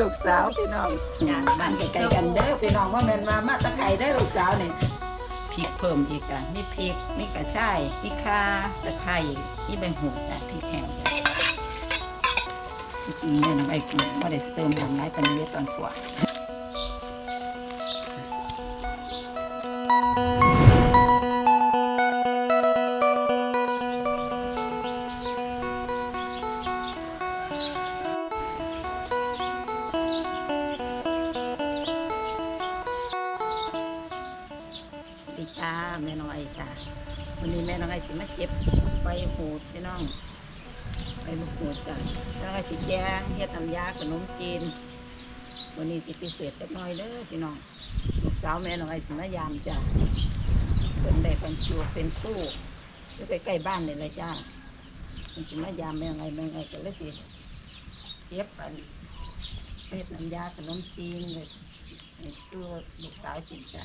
ลูกสาวพี่น้องจ้ะบ้านไกลๆกันเด้อพี่น้องว่าแม่นมามาตะไคร้ได้อลูกสาวนี่พริกเพิ่มอีกจ้ะมีพริกมีกระชายมีข่าตะไคร้มีใบหูจ้ะพริกแห้งจ้ะจริงๆเนี่ยน้องไอ้ไม่ได้เติมน้ำลายตอนนี้ตอนขวดดี น้องไอ้สิมาเจ็บใบหูดพี่น้องใบมะกรูดจ้ะแล้วก็สิแยงเฮ็ดน้ำยาขนมจีนวันนี้สิพิเศษเล็กน้อยเด้อพี่น้องลูกสาวแม่น้องไอ้สิมายามจ้ะเป็นได้คนชัวเป็นคู่อยู่ใกล้ๆบ้านนี่เลยจ้ามันสิมายามแม่น้องไอ้แม่น้องไอ้ก็เลยสิเก็บอันเฮ็ดน้ำยาขนมจีนเลยตัวลูกสาวกินจ้ะ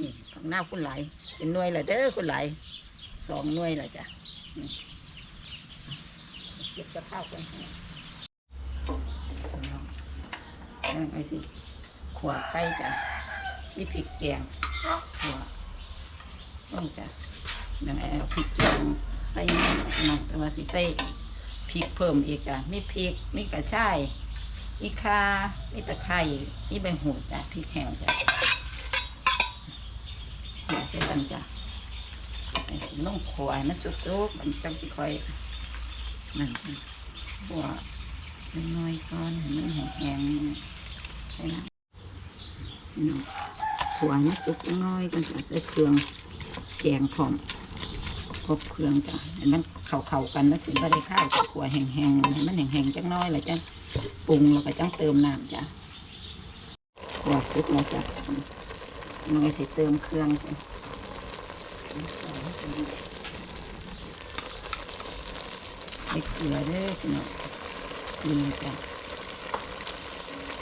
นี่ข้างหน้าคุณไหลเป็นหน่วยเละเด้อคุณไหล สองหน่วยละจ้ะเก็บกระข้าวกันนั่งไอ้สิขวไข่จ้ะมีพริกแกงขวต้องจ้ะนั่งไอ้เอาพริกแกงใส่น้องแต่ว่าสิใส่พริกเพิ่มอีกจ้ะมีพริกมีกระชายมีข่ามีตะไคร้มีใบหูจ้ะพริกแห้งจ้ะใส่กันจ้ะ ไอ้น้องขวายมันสุกๆมันจังสิคอยนั่นบัวน้อยก่อนมันแห้งๆใส่น้ำน้องขวายมันสุกน้อยกันจะใส่เครื่องแกงพร้อมครบเครื่องจ้ะมันเข้าๆกันมันสิบ่ได้ข้าวขวายแห้งๆให้มันแห้งๆจังน้อยแล้วจังปรุงแล้วก็จังเติมน้ำจ้ะขวายสุกแล้วจ้ะมันก็สิเติมเครื่องไป ใส่เกลือด้อพี่น้องกินเลยจ้ะ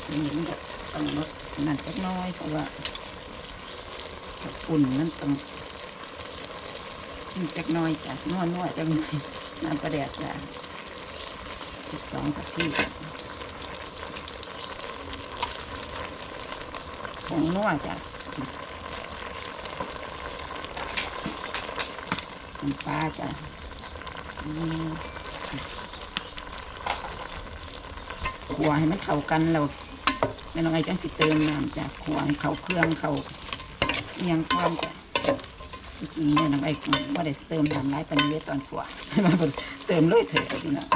อันนี้มันก็ต้องลดนั่นจักน้อยเพราะว่าถ้าอุ่นมันต้องกินจักน้อยจ้ะนวดนวดจังหน่อยน้ำประเดียดจ้ะจุดสองกับพี่ผงนวดจ้ะ น้ำปลาจ้ะขัวให้มันเข้ากันเราไม่ต้องไงจังสิเติมน้ำจ้ะขัวให้เข้าเครื่องเข้าเอียงความจ้ะจริงๆเนี่ยน้องไอ้ว่าได้เติมน้ำลายตอนนี้ตอนขัวมาเติมเลยเถอะน้อง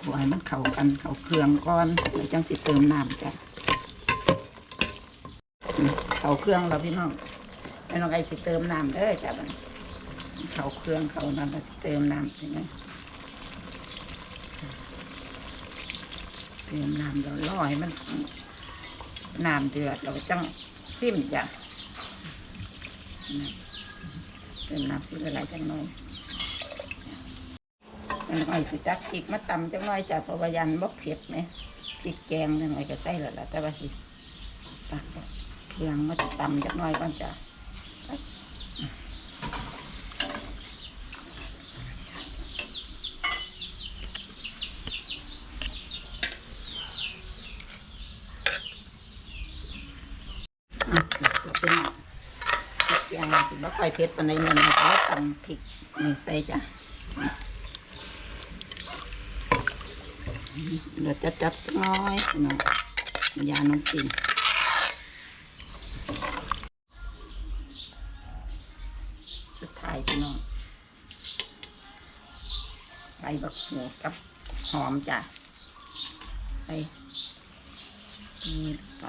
ขัวให้มันเข้ากันเข้าเครื่องก่อนแล้จังสิเติมน้ำจ้ะเข้าเครื่องแล้วพี่น้องไม่ต้องไอ้สิเติมน้ำเด้อจ้ะ เขาเครื่องเขาน้ำก็สิเติมน้ำใช่ไหมเติมน้ำเราล่อให้มันน้ำเดือดเราจังซิมจ้ะเติมน้ำซิมอะไรจังน้อยอันน้อยสิจักพริกมาตำจังน้อยจ้ะเพราะว่ายันบ่เผ็ดไหมพริกแกงนั่นไงก็ใส่แล้วล่ะแต่ว่าสิตักเครื่องมาตำจังน้อยก่อนจ้ะ สุดเป็นพริกแกงสิบ่ค่อยเผ็ดปานใดเงินเราก็ตำพริกนี่ใส่จ้ะเดี๋ยวจัดจัดๆน้อยพี่น้องยาน้ำจีนสุดท้ายพี่น้องใบบักหูกับหอมจ้ะใส่นี่ไป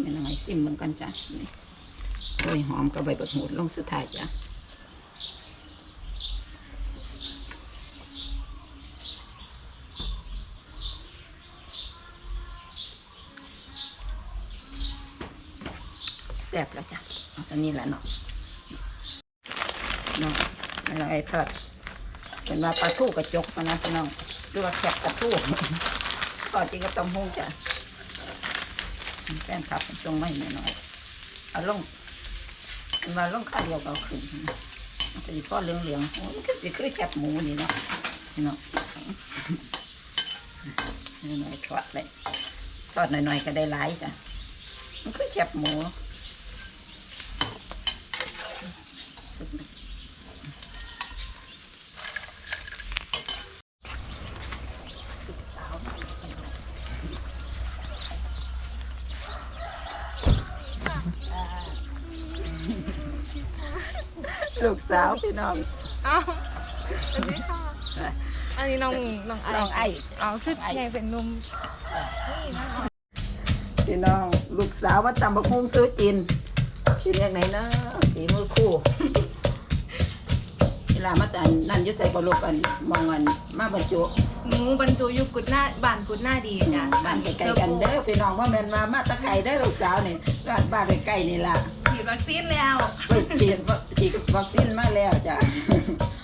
เดี๋ยวแม่อยซิมมันกันจ้ะนี่โอ้ยหอมกับใบบักหูดลงสุดท้ายจ้ะแซ่บแล้วจ้ะเอาสันนี้แหละเนาะเนาะแม่น้อยทอดเป็นว่าปลาทูกระจกมานะพี่น้องหรือว่าแคบปลาทูทอดจริงก็ต้องหูจ้ะ แฟนคลับส่งไมาให้แม่นอยเอาลงมาลงข้าวเดียวเอาขึ้นมันก็สิก้อนเหลืองๆโอ้ยมันก็สิคือแคบหมูนี่เนาะเนาะหน่อยทอดเลยทอดหน่อยๆก็ได้หลายจ้ะมันคือแคบหมูสุดเลยสาว ลูกสาวพี่น้องอ้าวสวัสดีค่ะอันนี้น้องน้องไอน้องไอ้เอาชุดใหญ่เป็นนุ่มพี่น้อง ลูกสาวมาตำบักฮุ้งซื้อกินกินอย่างไหนนะฝีมือคู่เวลามาแต่นั่นอยุใส่กระโหลกกันมองกันมาบรรจุหนูบรรจุอยู่กุดหน้าบ้านกุดหน้าดีจ้ะบ้านใกล้ๆกันเด้อพี่น้องว่าแม่นมามาตะไคร้เด้อลูกสาวนี่บ้านบ้านใกล้ๆนี่ล่ะ ฉีดวัคซีนแล้ว ไปฉีดวัคฉีดวัคซีนมาแล้วจ้ะ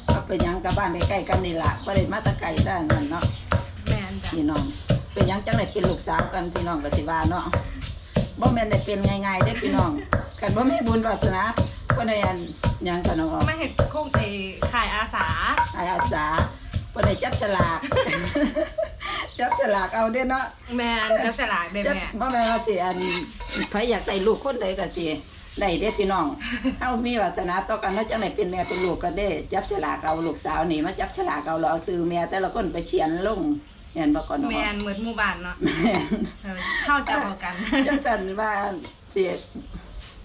ว่าเป็นหยังกับบ้านใกล้ๆกันนี่ล่ะบ่ได้มาตะไคร้ด้านนั้นเนาะแมนจ้ะพี่น้อง เป็นหยังจังไดเป็นลูกสาวกันพี่น้องก็สิว่าเนาะบ่แม่นได้เป็นง่ายๆเด้อพี่น้องคันบ่มีบุญวาสนาบ่ได้อันหยังกันเนาะไม่เห็นโคงเอขายอาสาอาอาสาบ่ได้จับฉลาก จับฉลากเอาเด้อเนาะแมนจับฉลากได้จับแม่ บ่แม่นว่าสิอันไผอยากได้ลูกคนใดก็สิ ได้เด้อพี่น้องเฮามีวาสนาต่อกันเนาะจังไดเป็นแม่เป็นลูกก็ได้ จับฉลากเอาลูกสาวนี่มาจับฉลากเอาแล้วเอาซื้อแม่แต่ละคนไปเขียนลงแม่นบ่ก่อนเนาะแมนเหมือนหมู่บ้านเนาะแม่นเออเข้าจะบอกกัน จังสันว่าเสีย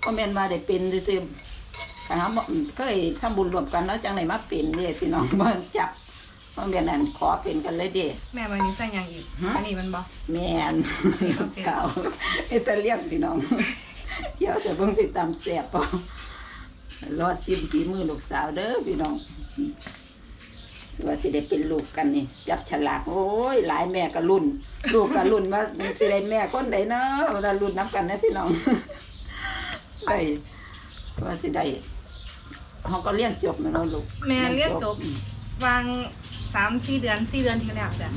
ก็แม่นว่าได้เป็นซื่อๆคันเฮาบ่เคยทำบุญรวมกันเนาะจังไดมาเป็นเด้พี่น้องบ่จับบ่แม่นอันขอเป็นกันเลยเด้ แม่วันนี้ใส่หยังอีก ฮะ อันนี้มันบอก แม่นลูกสาวอิตาเลียนพี่น้อง เดี๋ยวจะเบิ่งติดตามแซ่บบ่รอซิมฝีมือลูกสาวเด้อพี่น้องสิว่าสิได้เป็นลูกกันนี่ จับฉลากโอ้ยหลายแม่ก็รุ่น ลูกก็รุ่นว่าสิได้แม่คนใดเนาะเวลารุ่นน้ำกันนะพี่น้องได้ว่าสิได้เขาก็เรียนจบนะเนาะลูกแม่เรียนจบวางสามสี่เดือนสี่เดือนที่แล้วจ้ะ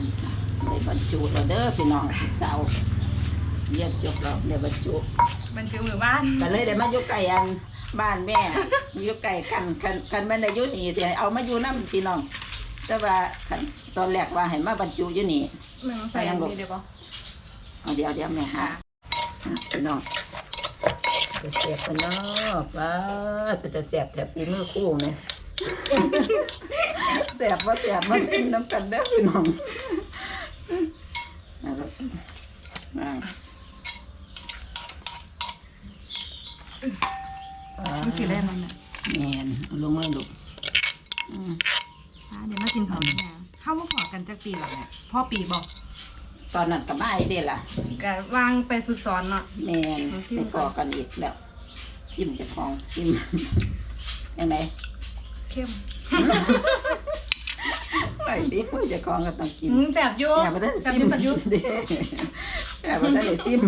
ได้บรรจุแล้วเด้อพี่น้องสาว เรียนจบแล้วได้บรรจุมันคือหมู่บ้านก็เลยได้มาอยู่ใกล้อันบ้านแม่ อยู่ใกล้กันคันคันแม่นได้อยู่นี่สิให้เอามาอยู่นํพี่น้อง แต่ว่าคันตอนแรกว่าให้มาบรรจุอยู่นี่แม่ใส่อันนี้เดี๋ยวบอกเอาเดี๋ยวเดี๋ยวแม่หาพี่น้องจะเสียบกันเนาะป้าเป็นจะเสียบแถบฝีมือคู่ไหมเสียบว่าเสียบมาชิมน้ำกันเด้อพี่น้องเอาละอ่ามันคือแรกมันนะแมนเอาลงมาลูกอืมอ่าเดี๋ยวมากินของแม่เข้ามาขอกันจากปีหรอแม่พ่อปีบอกตอนนั้นก็ไม่ได้ล่ะก็วางไปฝึกสอนเนาะ แมนไปก่อกันอีกแล้วชิมเจะของชิม ยังไงเข้มไอ้ดิมือเจะของก็ต้องกิน อืมแสบอยุ่แอบมาได้แสบซิอมยุ่สักอยุ่เด้ แอบมาได้ซิม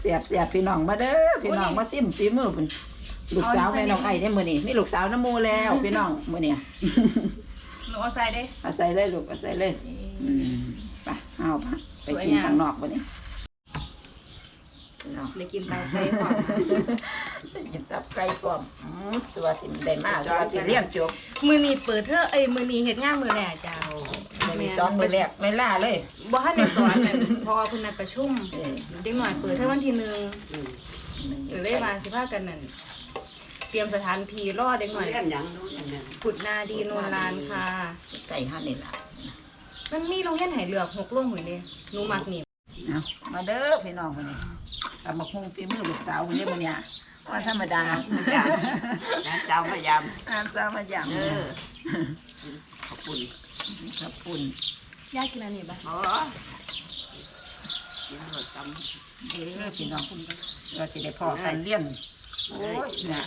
เสียบเสียบพี่น้องมาเด้อพี่น้องมาซิมฝีมือเป็นลูกสาวแม่น้องไอ้ได้อมื้อนี้มีลูกสาวน้ำมูแล้วพี่น้องมื้อนี้หนูเอาใส่ได้ เอาใส่เลยลูกเอาใส่เลยอืมไปเอาไปไปสวยกินงามข้างนอกวันนี้ พี่น้องได้กินไปไปก่อนกินตับไก่พร้อมอืมสัวสิได้มาสัวสิเลี้ยงจบมือนี้เปิดเธอเอ้ยมือนี้เฮ็ดงานมือแรกจ้ามื้อนี้สองมื้อแรกไม่ล่าเลยบ่ทันได้สอนเลยเพราะว่าเพิ่นนัดประชุมเออเด็กหน่อยเปิดเทอมวันที่หนึ่งอืมหรือเลยมาสิพากันนั่นเตรียมสถานที่รอเด็กหน่อยกุดนาดีโนนลานค่ะใส่หั่นนี่ล่ะมันมีโรงเรียนไหเลือกหกโรงเหมือนเด้หนูมักนี่เอามาเด้อพี่น้องวันนี้ ทำมาคุงฝีมือลูกสาววันนี้มื้อนี้ว่าธรรมดาจ้ะเจ้ามายงานสาวมายามำเออขอบคุณขอบคุณยากกินอันนี้บ่โอ้กินหมดตเด้อพี่น้องว่าสิได้พอกันเลี้ยงโอ้ยเนี่ย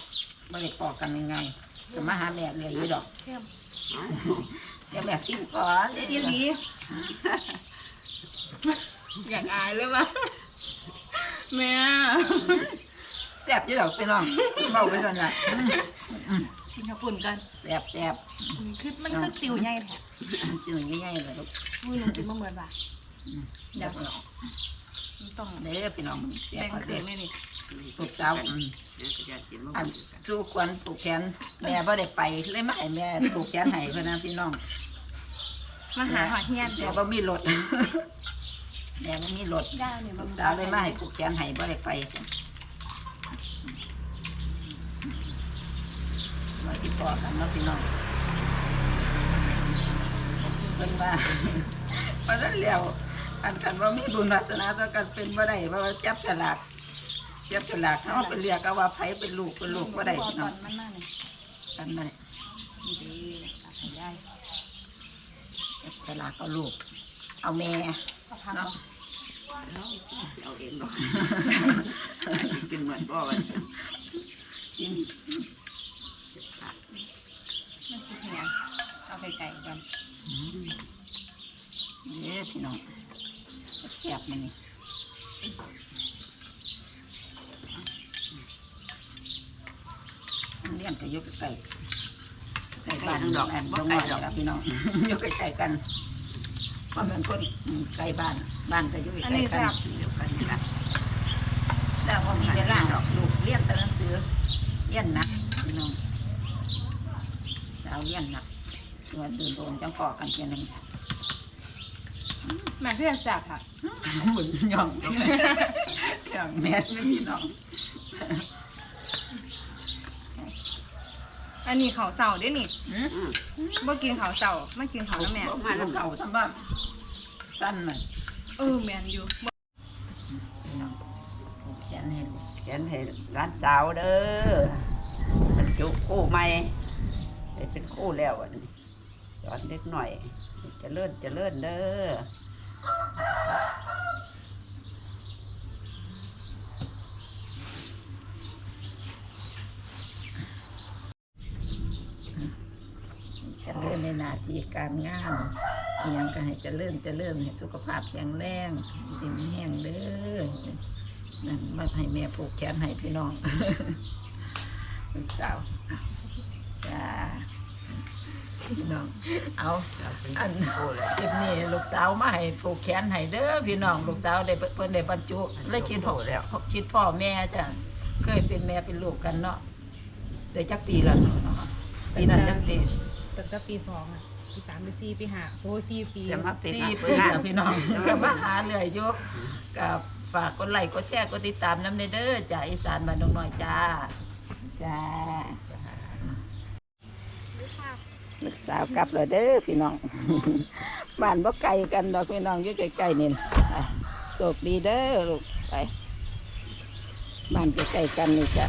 บ่ได้พอกันยังไงก็มาหาแม่เลี้ยงอยู่ดอกเข้มำเดี๋ยวแม่ซิมก่อนเอียดีอยากอายเลยว่ะ แม่แซ่บอยู่ดอกพี่น้องเบาไปสั่นน่ะอืมอืมกินข้าวปุ่นกันแซ่บแซ่บมันคือมันคือติวใหญ่แท้จืดง่ายๆเลยลูกอุ้ยหนูกินบ่เหมือนว่ะอืมเดี๋ยวเราต้องเด้อพี่น้องมันเสียแบ่งก่อนคืเด้นอไม่นี่ลูกสาวอืมเนี่ยก็จะกินมะอันม่วงกันสู้ควันผูกแขนแม่บ่ได้ไปเลยมาให้แม่ผูกแขนให้เพิ่นนะพี่น้องมาหาหอดเฮียนแม่บ่มีรถ แม่บ่มีรถย่าเนี่ยลูกสาวเลยมาให้ผูกแขนให้บ่ได้ไปมาสิพอกันเนาะพี่น้องเพิ่นว่าเพราะฉะนั้นแล้วอันกันว่ามีบุญวาสนาต่อกันเป็นบ่ได้เพราะว่าจับฉลากจับฉลากเขาไปเรียกก็ว่าไผเป็นลูกเป็นลูกบ่ได้พี่ตน้อองนมันมาเนี่ยกันบ่ได้นี่ดีกับให้ย่าจับฉลากเอาลูก เอาแม่ เอาเนาะเอาเองเนาะกินเหมือนพ่อวันกินมันสิเหียเอาไปไก่กันเด้พี่น้องแซ่บมันนี่เลี้ยงก็ยู่ใกล้ๆใกล้บ้านดอกแอนบ่ไกลดอกพี่น้องยู่ใกล้ๆกัน เพราะมันคนอืมใกล้บ้าน บ้านก็อยู่อันใกล้นี้กัแซ่นบเดียวกันนี่ละแล้วพอมีเวลาดอกลูกเลี้ยนแต่หนังสือเลี้ยนหนักพี่น้องเอาเลี้ยนหนักตัวตื่นโดนจังกอกันเพียงหนึงแม่เพื่อนแซ่บค่ะหมุนหย่องหย่องแม่ไม่พี่น้อง อันนี้เขาวเสาเด้วยนี่หืมอืมบ่กินเขาวเสาไม่กินเขาวแล้วแม่บ่มาน้ำเก่าซ้ำบ้านสั้นหน่อยเออแม่นอยู่พี่น้องผูกแขนให้ลูกเขียนให้ร้านสาวเด้อบรรจุคู่ใหม่ได้เป็นคู่แล้วอันนี้สอนเล็กหน่อย เจะเลื่อนจะเลื่อนเด้อ เจะเลื่อนในหน้าที่การงานอหยังก็ให้เจะเลื่อนจะเลื่อนให้สุขภาพแข็งแรงสิ่งแห้งเด้อนั่นมาให้แม่ผูกแขนให้พี่น้องลูกสาวจ้าพี่น้อง เอาอันคู่แล้วคลิปนี้ลูกสาวมาให้ผูกแขนให้เด้อพี่น้องลูกสาวได้เพิ่นได้บรรจุเลยคิดพ่อแล้วคิดพ่อแม่จ้ะเคยเป็นแม่เป็นลูกกันเนาะเดี๋ยวจักปีแล้วเนาะปีนั้นจักปีตั้งแต่ปีสองอะ ปีสามปีสี่ปีห้าโอ้ยสี่ปีจะมาเป็นสี่นักปีงานแล้วพี่น้องก็มาหาเรื่อยอยู่กับฝากกดไลค์กดแชร์กดติดตามน้ำเด้อจ้าอีสานบ้านดงน้อยจ้าจ้าลูกสาวกลับแล้วเด้อพี่น้อง บ้านบ่ไกลกันดอกพี่น้องอยู่ใกล้ๆนี่ไปโชคดีเด้อลูกไปบ้านใกล้ๆกันนี่จ้ะ